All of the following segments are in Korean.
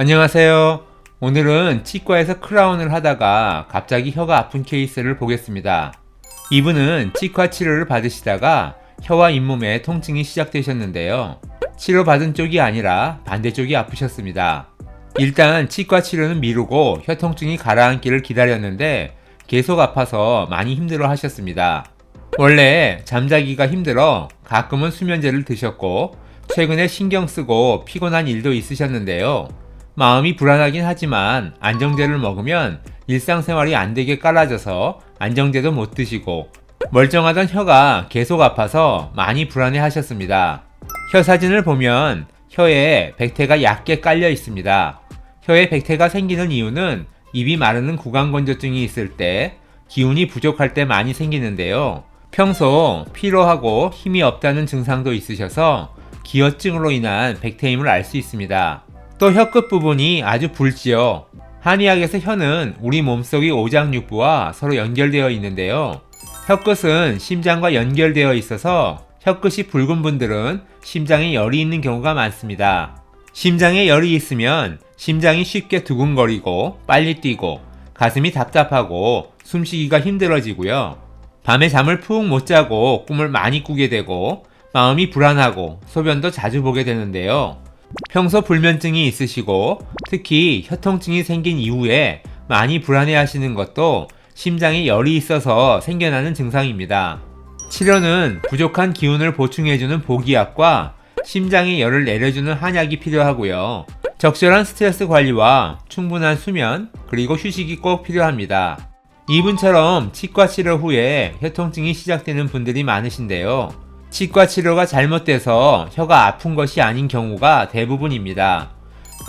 안녕하세요. 오늘은 치과에서 크라운을 하다가 갑자기 혀가 아픈 케이스를 보겠습니다. 이분은 치과 치료를 받으시다가 혀와 잇몸에 통증이 시작되셨는데요. 치료받은 쪽이 아니라 반대쪽이 아프셨습니다. 일단 치과 치료는 미루고 혀 통증이 가라앉기를 기다렸는데 계속 아파서 많이 힘들어 하셨습니다. 원래 잠자기가 힘들어 가끔은 수면제를 드셨고 최근에 신경 쓰고 피곤한 일도 있으셨는데요. 마음이 불안하긴 하지만 안정제를 먹으면 일상생활이 안 되게 깔아져서 안정제도 못 드시고 멀쩡하던 혀가 계속 아파서 많이 불안해 하셨습니다. 혀 사진을 보면 혀에 백태가 얕게 깔려 있습니다. 혀에 백태가 생기는 이유는 입이 마르는 구강건조증이 있을 때 기운이 부족할 때 많이 생기는데요. 평소 피로하고 힘이 없다는 증상도 있으셔서 기어증으로 인한 백태임을 알 수 있습니다. 또 혀끝 부분이 아주 붉지요. 한의학에서 혀는 우리 몸속의 오장육부와 서로 연결되어 있는데요. 혀끝은 심장과 연결되어 있어서 혀끝이 붉은 분들은 심장에 열이 있는 경우가 많습니다. 심장에 열이 있으면 심장이 쉽게 두근거리고 빨리 뛰고 가슴이 답답하고 숨쉬기가 힘들어지고요. 밤에 잠을 푹 못 자고 꿈을 많이 꾸게 되고 마음이 불안하고 소변도 자주 보게 되는데요. 평소 불면증이 있으시고 특히 혀통증이 생긴 이후에 많이 불안해 하시는 것도 심장에 열이 있어서 생겨나는 증상입니다. 치료는 부족한 기운을 보충해주는 보기약과 심장의 열을 내려주는 한약이 필요하고요. 적절한 스트레스 관리와 충분한 수면, 그리고 휴식이 꼭 필요합니다. 이분처럼 치과 치료 후에 혀통증이 시작되는 분들이 많으신데요. 치과 치료가 잘못돼서 혀가 아픈 것이 아닌 경우가 대부분입니다.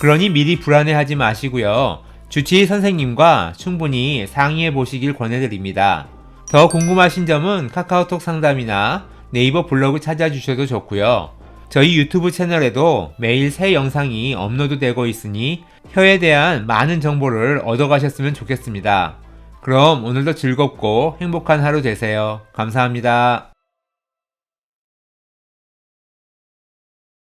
그러니 미리 불안해하지 마시고요. 주치의 선생님과 충분히 상의해 보시길 권해드립니다. 더 궁금하신 점은 카카오톡 상담이나 네이버 블로그 찾아주셔도 좋고요. 저희 유튜브 채널에도 매일 새 영상이 업로드되고 있으니 혀에 대한 많은 정보를 얻어가셨으면 좋겠습니다. 그럼 오늘도 즐겁고 행복한 하루 되세요. 감사합니다.